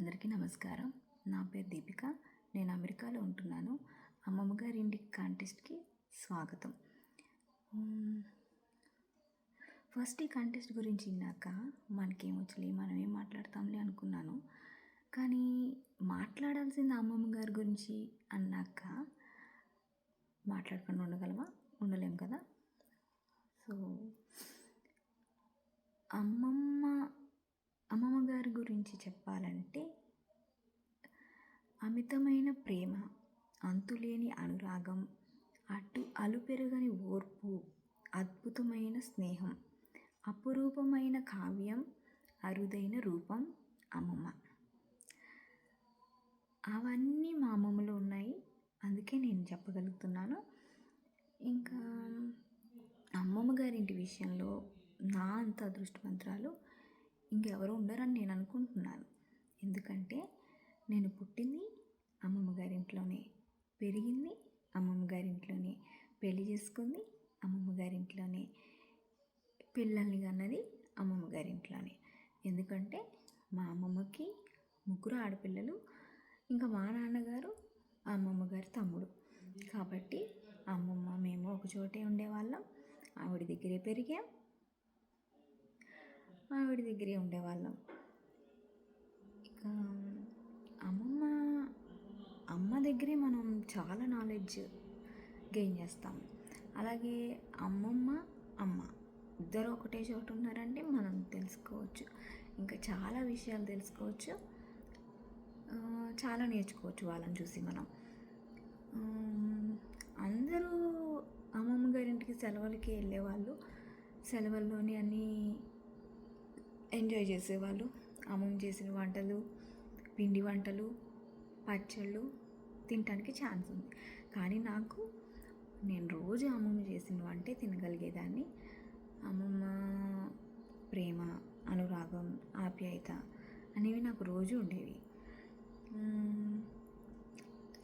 అందరికీ నమస్కారం. నా పేరు దీపిక. నేను అమెరికాలో ఉంటున్నాను. అమ్మమ్మ గారి ఇంటి కాంటెస్ట్కి స్వాగతం. ఫస్ట్ ఈ కాంటెస్ట్ గురించి విన్నాక మనకేమొచ్చలే మనం ఏం మాట్లాడతాంలే అనుకున్నాను. కానీ మాట్లాడాల్సింది అమ్మమ్మ గారి గురించి అన్నాక మాట్లాడకుండా ఉండగలమా? ఉండలేం కదా? సో అమ్మమ్మ అమ్మమ్మ గారి గురించి చెప్పాలంటే అమితమైన ప్రేమ అంతులేని అనురాగం అటు అలుపెరుగని ఓర్పు అద్భుతమైన స్నేహం అపురూపమైన కావ్యం అరుదైన రూపం అమ్మమ్మ. అవన్నీ మా అమ్మమ్మలో ఉన్నాయి. అందుకే నేను చెప్పగలుగుతున్నాను. ఇంకా అమ్మమ్మ గారింటి విషయంలో నా అంత అదృష్టవంతురాలు ఇంకెవరు ఉండరని నేను అనుకుంటున్నాను. ఎందుకంటే నేను పుట్టింది అమ్మమ్మ గారింట్లోనే పెరిగింది అమ్మమ్మ గారింట్లోనే పెళ్ళి చేసుకుంది అమ్మమ్మ గారింట్లోనే పిల్లల్ని కన్నది అమ్మమ్మ గారింట్లోనే ఎందుకంటే మా అమ్మమ్మకి ముగ్గురు ఆడపిల్లలు ఇంకా మా నాన్నగారు అమ్మమ్మ గారి తమ్ముడు. కాబట్టి అమ్మమ్మ మేము ఒక చోటే ఉండేవాళ్ళం ఆవిడ దగ్గరే పెరిగాం. ఆవిడ దగ్గరే ఉండేవాళ్ళం. ఇక అమ్మమ్మ అమ్మ దగ్గరే మనం చాలా నాలెడ్జ్ గెయిన్ చేస్తాం. అలాగే అమ్మమ్మ అమ్మ ఇద్దరు ఒకటే చోట ఉన్నారంటే మనం తెలుసుకోవచ్చు. ఇంకా చాలా విషయాలు తెలుసుకోవచ్చు. చాలా నేర్చుకోవచ్చు వాళ్ళని చూసి మనం. అందరూ అమ్మమ్మ గారింటికి సెలవులకి వెళ్ళేవాళ్ళు. సెలవుల్లోనే అన్నీ ఎంజాయ్ చేసేవాళ్ళు. అమ్మమ్మ చేసిన వంటలు పిండి వంటలు పచ్చళ్ళు తినడానికి ఛాన్స్ ఉంది. కానీ నాకు నేను రోజు అమ్మమ్మ చేసిన వంటే తినగలిగేదాన్ని. అమ్మమ్మ ప్రేమ అనురాగం ఆప్యాయత అనేవి నాకు రోజు ఉండేవి.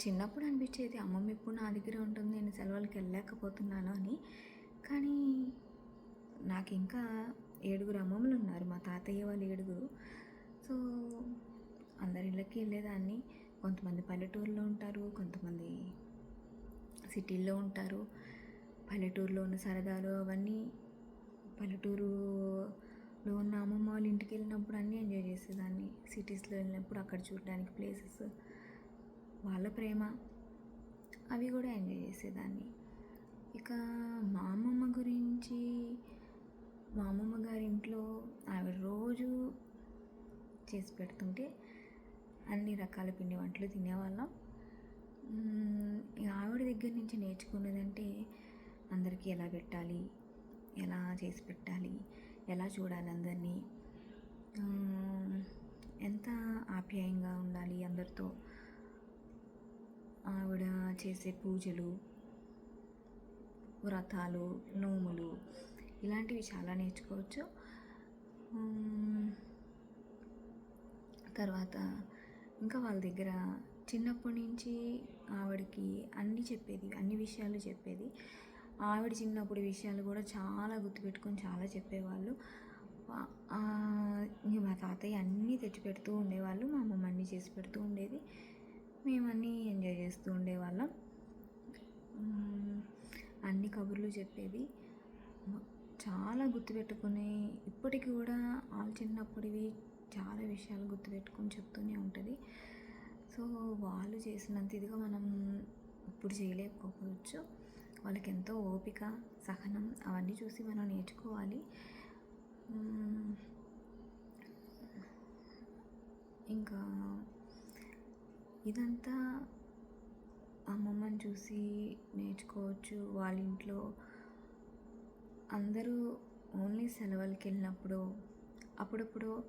చిన్నప్పుడు అనిపించేది అమ్మమ్మ ఎప్పుడు నా దగ్గర ఉంటుంది నేను సెలవులకు వెళ్ళలేకపోతున్నాను అని. కానీ నాకు ఇంకా ఏడుగురు అమ్మమ్మలు ఉన్నారు. మా తాతయ్య వాళ్ళు ఏడుగురు. సో అందరి ఇళ్ళకి వెళ్ళేదాన్ని. కొంతమంది పల్లెటూరులో ఉంటారు కొంతమంది సిటీల్లో ఉంటారు. పల్లెటూరులో ఉన్న సరదాలు అవన్నీ పల్లెటూరులో ఉన్న అమ్మమ్మ వాళ్ళ ఇంటికి వెళ్ళినప్పుడు అన్నీ ఎంజాయ్ చేసేదాన్ని. సిటీస్లో వెళ్ళినప్పుడు అక్కడ చూడడానికి ప్లేసెస్ వాళ్ళ ప్రేమ అవి కూడా ఎంజాయ్ చేసేదాన్ని. ఇక మా అమ్మమ్మ గురించి మా అమ్మమ్మ గారి ఇంట్లో ఆవిడ రోజు చేసి పెడుతుంటే అన్ని రకాల పిండి వంటలు తినేవాళ్ళం. ఆవిడ దగ్గర నుంచి నేర్చుకున్నదంటే అందరికీ ఎలా పెట్టాలి ఎలా చేసి పెట్టాలి ఎలా చూడాలి అందరినీ. ఎంత ఆప్యాయంగా ఉండాలి అందరితో. ఆవిడ చేసే పూజలు వ్రతాలు నోములు ఇలాంటివి చాలా నేర్చుకోవచ్చు. తర్వాత ఇంకా వాళ్ళ దగ్గర చిన్నప్పటి నుంచి ఆవిడకి అన్నీ చెప్పేది అన్ని విషయాలు చెప్పేది. ఆవిడ చిన్నప్పుడు విషయాలు కూడా చాలా గుర్తుపెట్టుకొని చాలా చెప్పేవాళ్ళు. మా తాతయ్య అన్నీ తెచ్చిపెడుతూ ఉండేవాళ్ళు మా అమ్మమ్మ అన్నీ చేసి పెడుతూ ఉండేది. మేమన్నీ ఎంజాయ్ చేస్తూ ఉండేవాళ్ళం. అన్ని కబుర్లు చెప్పేది. చాలా గుర్తుపెట్టుకుని ఇప్పటికి కూడా వాళ్ళు చిన్నప్పటివి చాలా విషయాలు గుర్తుపెట్టుకుని చెప్తూనే ఉంటుంది. సో వాళ్ళు చేసినంత ఇదిగా మనం ఇప్పుడు చేయలేకపోవచ్చు. వాళ్ళకి ఎంతో ఓపిక సహనం అవన్నీ చూసి మనం నేర్చుకోవాలి. ఇంకా ఇదంతా అమ్మమ్మని చూసి నేర్చుకోవచ్చు. వాళ్ళ ఇంట్లో అందరూ ఓన్లీ సెలవులకి వెళ్ళినప్పుడు అప్పుడప్పుడు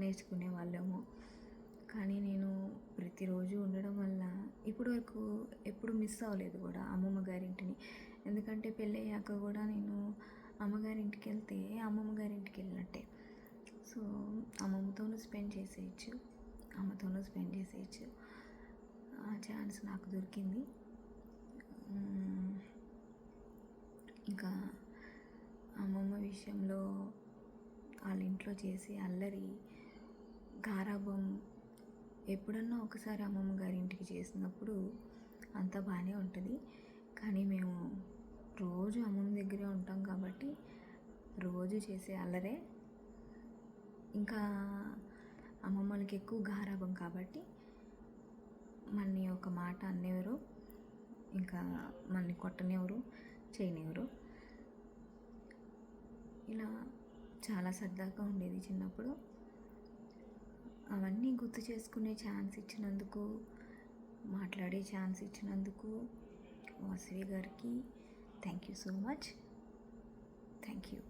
నేర్చుకునే వాళ్ళము కానీ నేను ప్రతిరోజు ఉండడం వల్ల ఇప్పటి వరకు ఎప్పుడు మిస్ అవ్వలేదు కూడా అమ్మమ్మ గారింటిని. ఎందుకంటే పెళ్ళయ్యాక కూడా నేను అమ్మగారింటికి వెళ్తే అమ్మమ్మ గారింటికి వెళ్ళినట్టే సో అమ్మమ్మతోనూ స్పెండ్ చేసేయచ్చు అమ్మతోనూ స్పెండ్ చేసేయచ్చు. ఆ ఛాన్స్ నాకు దొరికింది. ఇంకా అమ్మమ్మ విషయంలో వాళ్ళ ఇంట్లో చేసే అల్లరి గారాబం ఎప్పుడన్నా ఒకసారి అమ్మమ్మ గారి ఇంటికి చేసినప్పుడు అంతా బాగానే ఉంటుంది. కానీ మేము రోజు అమ్మమ్మ దగ్గరే ఉంటాం కాబట్టి రోజు చేసే అల్లరే. ఇంకా అమ్మమ్మలకి ఎక్కువ గారాబం కాబట్టి మనని ఒక మాట అనేవారు ఇంకా మనని కొట్టనివ్వరు చేయనివరు. ఇలా చాలా సరదాగా ఉండేది చిన్నప్పుడు. అవన్నీ గుర్తు చేసుకునే ఛాన్స్ ఇచ్చినందుకు మాట్లాడే ఛాన్స్ ఇచ్చినందుకు వాసవి గారికి thank you so much thank you